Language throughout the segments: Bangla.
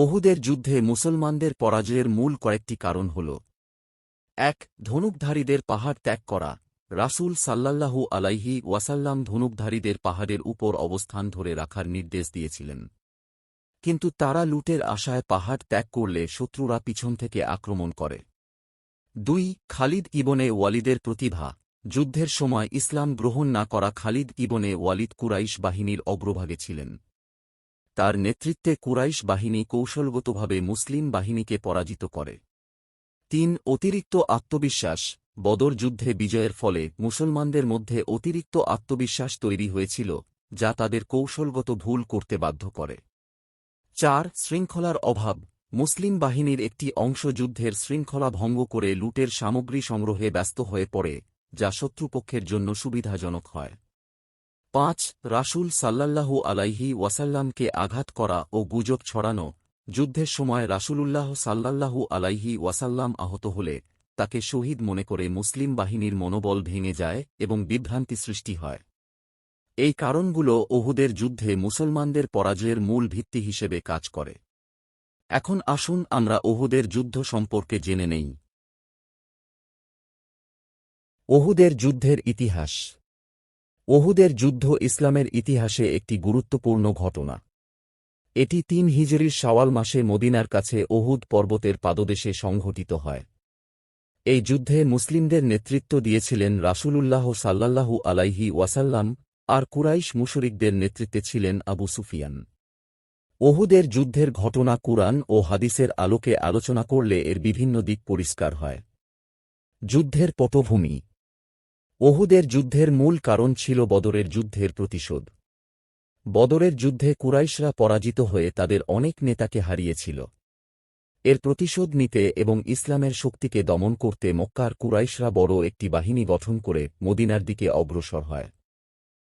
ওহুদের যুদ্ধে মুসলমানদের পরাজয়ের মূল কয়েকটি কারণ হল। এক, ধনুকধারীদের পাহাড় ত্যাগ করা। রাসূল সাল্লাল্লাহু আলাইহি ওয়াসাল্লাম ধনুকধারীদের পাহাড়ের উপর অবস্থান ধরে রাখার নির্দেশ দিয়েছিলেন। কিন্তু তারা লুটের আশায় পাহাড় ত্যাগ করলে শত্রুরা পিছন থেকে আক্রমণ করে। দুই, খালিদ ইবনে ওয়ালিদের প্রতিভা। যুদ্ধের সময় ইসলাম গ্রহণ না করা খালিদ ইবনে ওয়ালিদ কুরাইশ বাহিনীর অগ্রভাগে ছিলেন। তার নেতৃত্বে কুরাইশ বাহিনী কৌশলগতভাবে মুসলিম বাহিনীকে পরাজিত করে। তিন, অতিরিক্ত আত্মবিশ্বাস, বদর যুদ্ধে বিজয়ের ফলে মুসলমানদের মধ্যে অতিরিক্ত আত্মবিশ্বাস তৈরি হয়েছিল, যা তাদের কৌশলগত ভুল করতে বাধ্য করে। চার, শৃঙ্খলার অভাব, মুসলিম বাহিনীর একটি অংশ যুদ্ধের শৃঙ্খলা ভঙ্গ করে লুটের সামগ্রী সংগ্রহে ব্যস্ত হয়ে পড়ে, যা শত্রুপক্ষের জন্য সুবিধাজনক হয়। পাঁচ, রাসূল সাল্লাল্লাহু আলাইহি ওয়াসাল্লামকে আঘাত করা ও গুজব ছড়ানো, যুদ্ধের সময় রাসূলুল্লাহ সাল্লাল্লাহু আলাইহি ওয়াসাল্লাম আহত হলে, তাকে শহীদ মনে করে মুসলিম বাহিনীর মনোবল ভেঙে যায় এবং বিভ্রান্তি সৃষ্টি হয়। এই কারণগুলো ওহুদের যুদ্ধে মুসলমানদের পরাজয়ের মূল ভিত্তি হিসেবে কাজ করে। এখন আসুন আমরা ওহুদের যুদ্ধ সম্পর্কে জেনে নেই। ওহুদের যুদ্ধের ইতিহাস ওহুদের যুদ্ধ ইসলামের ইতিহাসে একটি গুরুত্বপূর্ণ ঘটনা। এটি তিন হিজরির শাওয়াল মাসে মদিনার কাছে ওহুদ পর্বতের পাদদেশে সংঘটিত হয়। এই যুদ্ধে মুসলিমদের নেতৃত্ব দিয়েছিলেন রাসূলুল্লাহ সাল্লাল্লাহু আলাইহি ওয়াসাল্লাম আর কুরাইশ মুশরিকদের নেতৃত্বে ছিলেন আবু সুফিয়ান। ওহুদের যুদ্ধের ঘটনা কুরআন ও হাদিসের আলোকে আলোচনা করলে এর বিভিন্ন দিক পরিষ্কার হয়। যুদ্ধের পটভূমি ওহুদের যুদ্ধের মূল কারণ ছিল বদরের যুদ্ধের প্রতিশোধ। বদরের যুদ্ধে কুরাইশরা পরাজিত হয়ে তাদের অনেক নেতাকে হারিয়েছিল। এর প্রতিশোধ নিতে এবং ইসলামের শক্তিকে দমন করতে মক্কার কুরাইশরা বড় একটি বাহিনী গঠন করে মদিনার দিকে অগ্রসর হয়।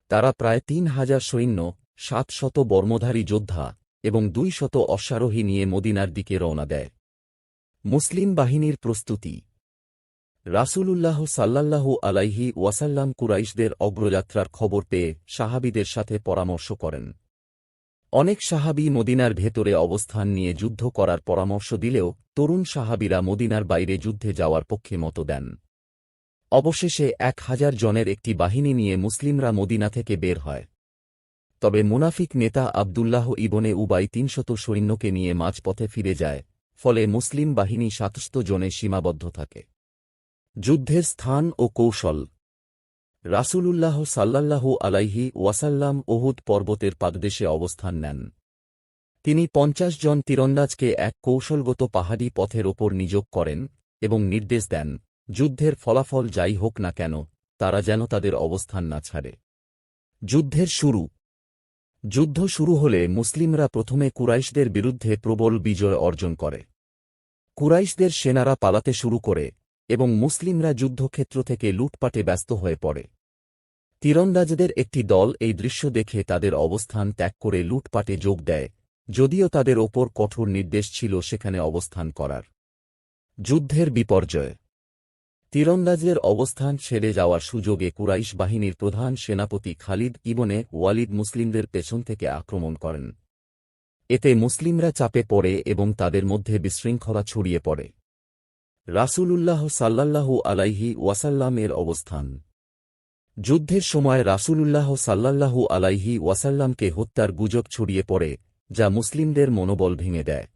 তারা প্রায় তিন হাজার সৈন্য, সাত শত বর্মধারী যোদ্ধা এবং দুই শত অশ্বারোহী নিয়ে মদিনার দিকে রওনা দেয়। মুসলিম বাহিনীর প্রস্তুতি রাসূলুল্লাহ সাল্লাল্লাহু আলাইহি ওয়াসাল্লাম কুরাইশদের অগ্রযাত্রার খবর পেয়ে সাহাবিদের সাথে পরামর্শ করেন। অনেক সাহাবি মদিনার ভেতরে অবস্থান নিয়ে যুদ্ধ করার পরামর্শ দিলেও তরুণ সাহাবিরা মদিনার বাইরে যুদ্ধে যাওয়ার পক্ষে মত দেন। অবশেষে এক হাজার জনের একটি বাহিনী নিয়ে মুসলিমরা মদিনা থেকে বের হয়। তবে মুনাফিক নেতা আবদুল্লাহ ইবনে উবাই তিনশত সৈন্যকে নিয়ে মাঝপথে ফিরে যায়, ফলে মুসলিম বাহিনী সাতস্ত জনে সীমাবদ্ধ থাকে। যুদ্ধের স্থান ও কৌশল। রাসূলুল্লাহ সাল্লাল্লাহু আলাইহি ওয়াসাল্লাম ওহুদ পর্বতের পাদদেশে অবস্থান নেন। তিনি পঞ্চাশ জন তীরন্দাজকে এক কৌশলগত পাহাড়ি পথের ওপর নিযোগ করেন এবং নির্দেশ দেন, যুদ্ধের ফলাফল যাই হোক না কেন, তারা যেন তাদের অবস্থান না ছাড়ে। যুদ্ধের শুরু। যুদ্ধ শুরু হলে মুসলিমরা প্রথমে কুরাইশদের বিরুদ্ধে প্রবল বিজয় অর্জন করে। কুরাইশদের সেনারা পালাতে শুরু করে এবং মুসলিমরা যুদ্ধক্ষেত্র থেকে লুটপাটে ব্যস্ত হয়ে পড়ে। তীরন্দাজদের একটি দল এই দৃশ্য দেখে তাদের অবস্থান ত্যাগ করে লুটপাটে যোগ দেয়, যদিও তাদের ওপর কঠোর নির্দেশ ছিল সেখানে অবস্থান করার। যুদ্ধের বিপর্যয়। তীরন্দাজদের অবস্থান ছেড়ে যাওয়ার সুযোগে কুরাইশ বাহিনীর প্রধান সেনাপতি খালিদ ইবনে ওয়ালিদ মুসলিমদের পেছন থেকে আক্রমণ করেন। এতে মুসলিমরা চাপে পড়ে এবং তাদের মধ্যে বিশৃঙ্খলা ছড়িয়ে পড়ে। রাসূলুল্লাহ সাল্লাল্লাহু আলাইহি ওয়াসাল্লামের অবস্থান। যুদ্ধের সময় রাসূলুল্লাহ সাল্লাল্লাহু আলাইহি ওয়াসাল্লামকে হত্যার গুজব ছড়িয়ে পড়ে, যা মুসলিমদের মনোবল ভেঙে দেয়।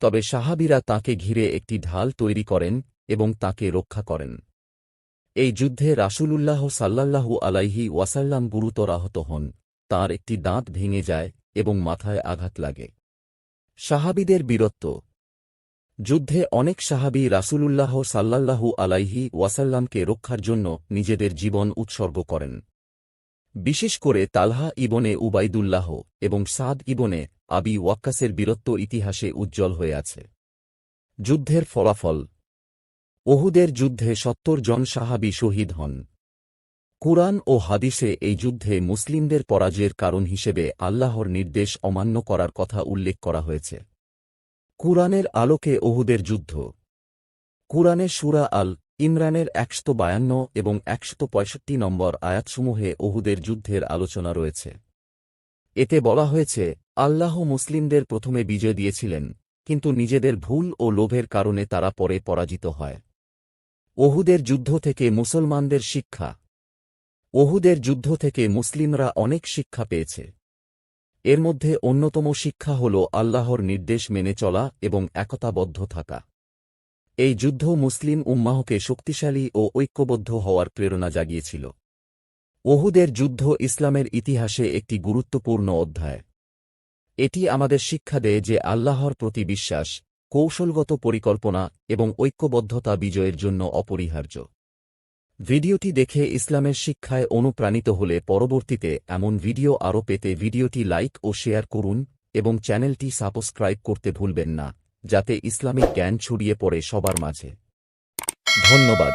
তবে সাহাবিরা তাকে ঘিরে একটি ঢাল তৈরি করেন এবং তাকে রক্ষা করেন। এই যুদ্ধে রাসূলুল্লাহ সাল্লাল্লাহু আলাইহি ওয়াসাল্লাম গুরুতর আহত হন, তাঁর একটি দাঁত ভেঙে যায় এবং মাথায় আঘাত লাগে। সাহাবিদের বীরত্ব যুদ্ধে অনেক সাহাবি রাসূলুল্লাহ সাল্লাল্লাহু আলাইহি ওয়াসাল্লামকে রক্ষার জন্য নিজেদের জীবন উৎসর্গ করেন। বিশেষ করে তালহা ইবনে উবাইদুল্লাহ এবং সাদ ইবনে আবি ওয়াক্কাসের বীরত্ব ইতিহাসে উজ্জ্বল হয়ে আছে। যুদ্ধের ফলাফল। ওহুদের যুদ্ধে সত্তর জন সাহাবি শহীদ হন। কুরআন ও হাদিসে এই যুদ্ধে মুসলিমদের পরাজয়ের কারণ হিসেবে আল্লাহর নির্দেশ অমান্য করার কথা উল্লেখ করা হয়েছে। কুরআনের আলোকে ওহুদের যুদ্ধ। কুরআনের সুরা আল ইমরানের একশত বায়ান্ন এবং একশত পঁয়ষট্টি নম্বর আয়াতসমূহে ওহুদের যুদ্ধের আলোচনা রয়েছে। এতে বলা হয়েছে, আল্লাহ মুসলিমদের প্রথমে বিজয় দিয়েছিলেন, কিন্তু নিজেদের ভুল ও লোভের কারণে তারা পরে পরাজিত হয়। ওহুদের যুদ্ধ থেকে মুসলমানদের শিক্ষা। ওহুদের যুদ্ধ থেকে মুসলিমরা অনেক শিক্ষা পেয়েছে। এর মধ্যে অন্যতম শিক্ষা হল আল্লাহর নির্দেশ মেনে চলা এবং একতাবদ্ধ থাকা। এই যুদ্ধ মুসলিম উম্মাহকে শক্তিশালী ও ঐক্যবদ্ধ হওয়ার প্রেরণা জাগিয়েছিল। ওহুদের যুদ্ধ ইসলামের ইতিহাসে একটি গুরুত্বপূর্ণ অধ্যায়। এটি আমাদের শিক্ষা দেয় যে আল্লাহর প্রতি বিশ্বাস, কৌশলগত পরিকল্পনা এবং ঐক্যবদ্ধতা বিজয়ের জন্য অপরিহার্য। ভিডিওটি দেখে ইসলামের শিক্ষায় অনুপ্রাণিত হলে পরবর্তীতে এমন ভিডিও আরও পেতে ভিডিওটি লাইক ও শেয়ার করুন এবং চ্যানেলটি সাবস্ক্রাইব করতে ভুলবেন না, যাতে ইসলামিক জ্ঞান ছড়িয়ে পড়ে সবার মাঝে। ধন্যবাদ।